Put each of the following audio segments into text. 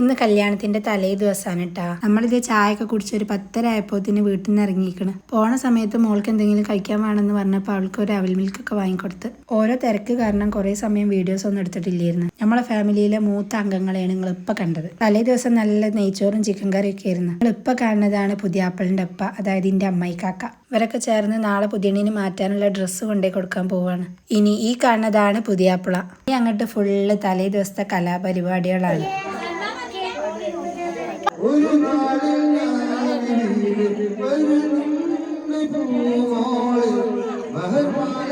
ഇന്ന് കല്യാണത്തിന്റെ തലേ ദിവസമാണ് കേട്ടാ നമ്മളിത് ചായ ഒക്കെ കുടിച്ച് ഒരു പത്തര ആയപ്പോത്തിന് വീട്ടിൽ നിന്ന് ഇറങ്ങിയിരിക്കണം. പോണ സമയത്ത് മോൾക്ക് എന്തെങ്കിലും കഴിക്കാൻ വേണമെന്ന് പറഞ്ഞപ്പോൾ അവൾക്ക് ഒരു അവൽ മിൽക്കൊക്കെ വാങ്ങിക്കൊടുത്ത്. ഓരോ തിരക്ക് കാരണം കുറെ സമയം വീഡിയോസ് ഒന്നും എടുത്തിട്ടില്ലായിരുന്നു. നമ്മളെ ഫാമിലിയിലെ മൂത്ത അംഗങ്ങളെയാണ് നിങ്ങൾ ഇപ്പൊ കണ്ടത്. തലേ ദിവസം നല്ല നെയ്ച്ചോറും ചിക്കൻ കറിയൊക്കെ ആയിരുന്നു. നിങ്ങൾ ഇപ്പൊ കാണുന്നതാണ് പുതിയ ആപ്പിളിന്റെ അപ്പ അതായത് എന്റെ അമ്മായി കാക്ക. ഇവരൊക്കെ ചേർന്ന് നാളെ പുതിയണ്ണിന് മാറ്റാനുള്ള ഡ്രസ്സ് കൊണ്ടേ കൊടുക്കാൻ പോവാണ്. ഇനി ഈ കാണുന്നതാണ് പുതിയാപ്പിള. ഇനി അങ്ങോട്ട് ഫുള്ള് തലേ ദിവസത്തെ കലാപരിപാടികളാണ്. ഒരു നാളിൽ ഞാനിവിടെ വരുന്നുണ്ട് പൂവോൾ മഹർമാലകളെ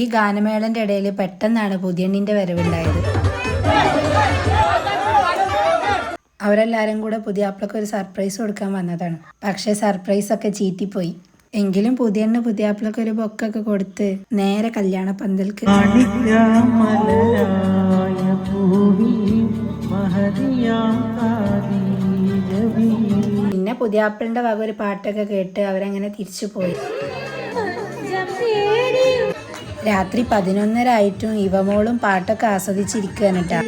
ഈ ഗാനമേളന്റെ ഇടയിൽ പെട്ടെന്നാണ് പുതിയണ്ണിന്റെ വരവുണ്ടായത്. അവരെല്ലാരും കൂടെ പുതിയ ആപ്പിളൊക്കെ ഒരു സർപ്രൈസ് കൊടുക്കാൻ വന്നതാണ്. പക്ഷേ സർപ്രൈസ് ഒക്കെ ചീറ്റിപ്പോയി. എങ്കിലും പുതിയണ്ണ പുതിയ ആപ്പിളൊക്കെ ഒരു ബൊക്കൊക്കെ കൊടുത്ത് നേരെ കല്യാണ പന്തൽക്ക് പിന്നെ പുതിയ ആപ്പിളിന്റെ വക ഒരു പാട്ടൊക്കെ കേട്ട് അവരങ്ങനെ തിരിച്ചു പോയി രാത്രി പതിനൊന്നര ആയിട്ടും ഇവമോളും പാട്ടൊക്കെ ആസ്വദിച്ചിരിക്കുകയാണ് കേട്ടാ.